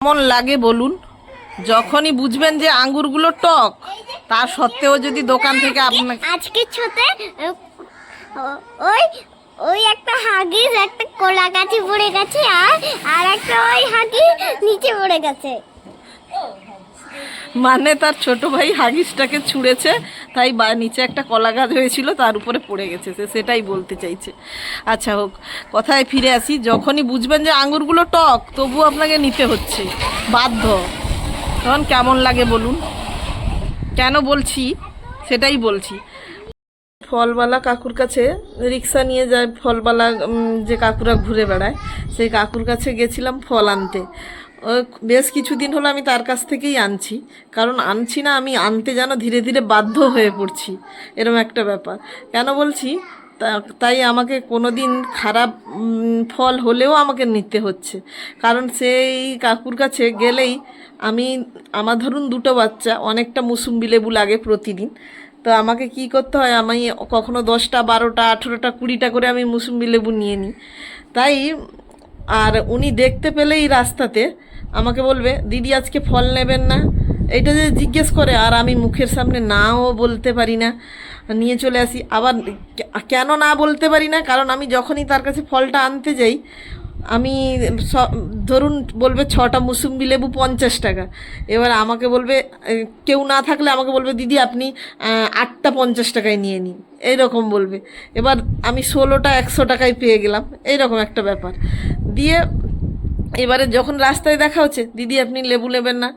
কেমন লাগে বলুন? যখনই বুঝবেন যে আঙ্গুরগুলো টক তা সত্ত্বেও যদি দোকান থেকে আপনাকে আজকে ছোটে ওই ওই একটা হাগিস একটা কোলা গাছে পড়ে গেছে আর আর একটা ওই হাগিস নিচে পড়ে গেছে। মানে তার ছোট ভাই হাগিসটাকে ছুঁড়েছে তাই বা নিচে একটা কলা গাছ হয়েছিল তার উপরে পড়ে গেছে সে সেটাই বলতে চাইছে। আচ্ছা হোক কথায় ফিরে আসি যখনই বুঝবেন যে আঙুরগুলো টক তবু আপনাকে নিতে হচ্ছে। বাধ্য। তখন কেমন লাগে বলুন? কেন বলছি? সেটাই বলছি। ফলওয়ালা কাকুর কাছে রিক্সা নিয়ে যায় উম, যে কাকুরা ঘুরে বেড়ায় সেই কাকুর কাছে গেছিলাম ফল আনতে। বেশ কিছুদিন হলো আমি তার কাছ থেকেই আনছি। কারণ আনছি না, আমি আনতে যেন ধীরে ধীরে বাধ্য হয়ে পড়ছি। এরকম একটা ব্যাপার। কেন বলছি? তাই আমাকে কোনো দিন খারাপ ফল হলেও আমাকে নিতে হচ্ছে। কারণ সেই কাকুর কাছে গেলেই আমি, আমার ধরুন দুটো বাচ্চা, অনেকটা মুসুম্বি লেবু লাগে প্রতিদিন। তো আমাকে কি করতে হয়? আমি কখনো দশটা, বারোটা, আঠেরোটা, কুড়িটা করে আমি মুসুম্বি লেবু নিয়ে নিই। তাই আর উনি দেখতে পেলেই রাস্তাতে আমাকে বলবে, দিদি, আজকে ফল নেবেন না। এটা যে জিজ্ঞেস করে, আর আমি মুখের সামনে নাও বলতে পারি না। নিয়ে চলে আসি। আবার কেন না বলতে পারি না? কারণ আমি যখনই তার কাছে ফলটা আনতে যাই, আমি ধরুন বলবে ছটা মুসুম্বি লেবু পঞ্চাশ টাকা। এবার আমাকে বলবে কেউ না থাকলে আমাকে বলবে, দিদি, আপনি আটটা পঞ্চাশ টাকায় নিয়ে নিন। এইরকম বলবে। এবার আমি ষোলোটা একশো টাকায় পেয়ে গেলাম। এইরকম একটা ব্যাপার। দিয়ে এবারে যখন রাস্তায় দেখা হচ্ছে, দিদি, আপনি লেবু নেবেন না।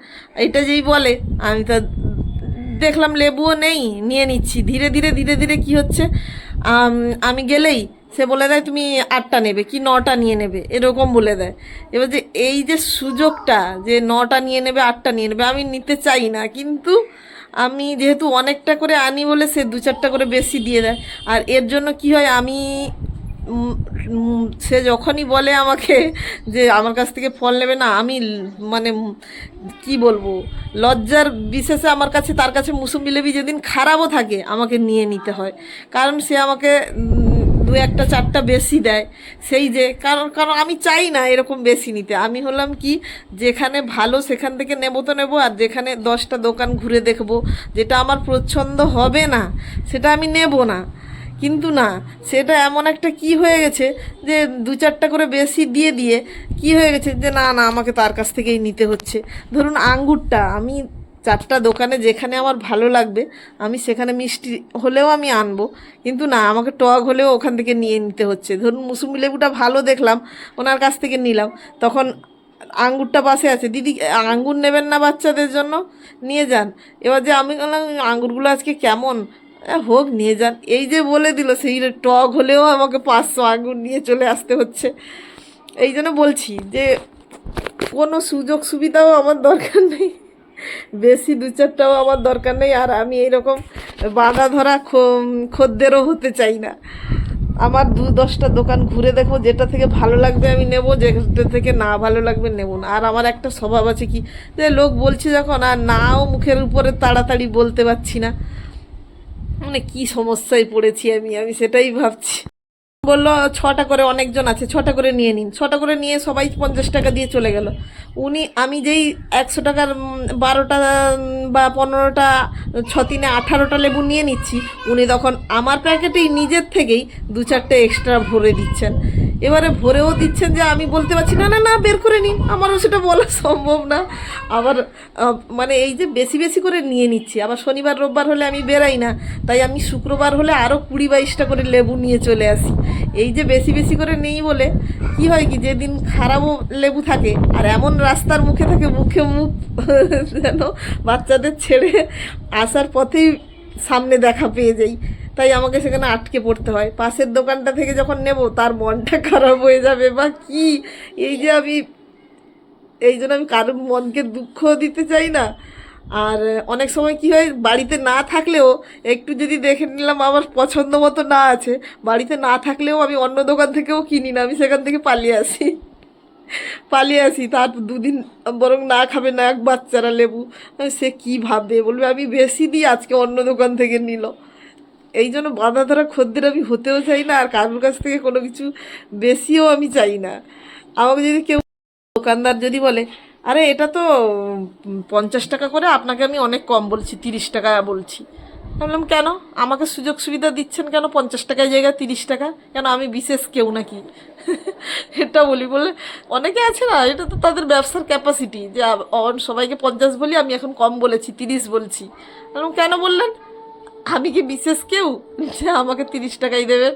এটা যেই বলে, আমি তো দেখলাম লেবুও নেই, নিয়ে নিচ্ছি। ধীরে ধীরে ধীরে ধীরে কি হচ্ছে, আমি গেলেই সে বলে দেয়, তুমি আটটা নেবে কি নটা নিয়ে নেবে? এরকম বলে দেয়। এবার যে এই যে সুযোগটা যে নটা নিয়ে নেবে, আটটা নিয়ে নেবে, আমি নিতে চাই না। কিন্তু আমি যেহেতু অনেকটা করে আনি বলে সে দু চারটা করে বেশি দিয়ে দেয়। আর এর জন্য কি হয়, আমি সে যখনই বলে আমাকে যে আমার কাছ থেকে ফল নেবে না, আমি মানে কি বলব? লজ্জার বিশেষে আমার কাছে, তার কাছে মুসুম্বি লেবি যেদিন খারাপও থাকে, আমাকে নিয়ে নিতে হয়। কারণ সে আমাকে দু একটা, চারটা বেশি দেয়। সেই যে, কারণ কারণ আমি চাই না এরকম বেশি নিতে। আমি হলাম কি, যেখানে ভালো সেখান থেকে নেব তো নেব, আর যেখানে দশটা দোকান ঘুরে দেখব, যেটা আমার প্রচ্ছন্দ হবে না, সেটা আমি নেব না। কিন্তু না, সেটা এমন একটা কি হয়ে গেছে যে দু চারটা করে বেশি দিয়ে দিয়ে কি হয়ে গেছে যে না না, আমাকে তার কাছ থেকেই নিতে হচ্ছে। ধরুন আঙ্গুরটা, আমি চারটা দোকানে যেখানে আমার ভালো লাগবে, আমি সেখানে মিষ্টি হলেও আমি আনব, কিন্তু না, আমাকে টক হলেও ওখান থেকে নিয়ে নিতে হচ্ছে। ধরুন মুসুম্বি লেবুটা ভালো দেখলাম, ওনার কাছ থেকে নিলাম, তখন আঙ্গুরটা পাশে আছে। দিদি, আঙ্গুর নেবেন না বাচ্চাদের জন্য? নিয়ে যান। এবার যে আমি বললাম, আঙ্গুরগুলো আজকে কেমন? হোক, নিয়ে যান। এই যে বলে দিল, সেই টক হলেও আমাকে পাঁচশো আঙ্গুর নিয়ে চলে আসতে হচ্ছে। এই জন্য বলছি যে, কোনো সুযোগ সুবিধাও আমার দরকার নেই। বেশি দু চারটাও আমার দরকার নেই, আর আমি এইরকম বাঁধা ধরা খদ্দেরও হতে চাই না। আমার দু দশটা দোকান ঘুরে দেখব, যেটা থেকে ভালো লাগবে আমি নেব, যেটা থেকে না ভালো লাগবে নেব না। আর আমার একটা স্বভাব আছে কি, যে লোক বলছে যখন, আর নাও মুখের উপরে তাড়াতাড়ি বলতে পারছি না। মানে কি সমস্যায় পড়েছি আমি আমি সেটাই ভাবছি। বলল, ছটা করে অনেকজন আছে, ছটা করে নিয়ে নিন। ছটা করে নিয়ে সবাই পঞ্চাশ টাকা দিয়ে চলে গেল। উনি, আমি যেই একশো টাকার বারোটা বা পনেরোটা, ছ তিনে আঠারোটা লেবু নিয়ে নিচ্ছি, উনি তখন আমার প্যাকেটেই নিজের থেকেই দু চারটে এক্সট্রা ভরে দিচ্ছেন। এবারে ভরেও দিচ্ছেন যে আমি বলতে পারছি, না না না, বের করে নিন। আমারও সেটা বলা সম্ভব না। আবার মানে এই যে বেশি বেশি করে নিয়ে নিচ্ছি। আবার শনিবার, রোববার হলে আমি বেরাই না। তাই আমি শুক্রবার হলে আরও কুড়ি বাইশটা করে লেবু নিয়ে চলে আসি। এই যে বেশি বেশি করে নেই বলে কি হয় কি, যেদিন খারাপও লেবু থাকে আর এমন রাস্তার মুখে থাকে, মুখে মুখ যেন বাচ্চাদের ছেড়ে আসার পথেই সামনে দেখা পেয়ে যাই। তাই আমাকে সেখানে আটকে পড়তে হয়। পাশের দোকানটা থেকে যখন নেব, তার মনটা খারাপ হয়ে যাবে। বা কি? এই যে আমি, এই জন্য আমি কারোর মনকে দুঃখ দিতে চাই না। আর অনেক সময় কি হয়, বাড়িতে না থাকলেও একটু যদি দেখে নিলাম আমার পছন্দ মতো না আছে, বাড়িতে না থাকলেও আমি অন্য দোকান থেকেও কিনি না, আমি সেখান থেকে পালিয়ে আসি। পালিয়ে আসি, তার দুদিন বরং না খাবে না, এক বাচ্চারা লেবু। সে কী ভাববে? বলবে, আমি বেশি দিই আজকে অন্য দোকান থেকে নিল। এই জন্য বাঁধা ধরা খদ্দের আমি হতেও চাই না আর কারোর কাছ থেকে কোনো কিছু বেশিও আমি চাই না। আমাকে যদি কেউ দোকানদার যদি বলে আরে এটা তো পঞ্চাশ টাকা করে আপনাকে আমি অনেক কম বলছি তিরিশ টাকা বলছি। বললাম কেন? আমাকে সুযোগ সুবিধা দিচ্ছেন কেন? পঞ্চাশ টাকায় জায়গায় তিরিশ টাকা? কেন আমি বিশেষ কেউ নাকি? এটা বলি বলে অনেকে আছে না এটা তো তাদের ব্যবসার ক্যাপাসিটি যে সবাইকে পঞ্চাশ বলি আমি এখন কম বলেছি তিরিশ বলছি। বললাম, কেন বললেন? আমি কি বিশেষ কেউ? যে আমাকে তিরিশ টাকাই দেবেন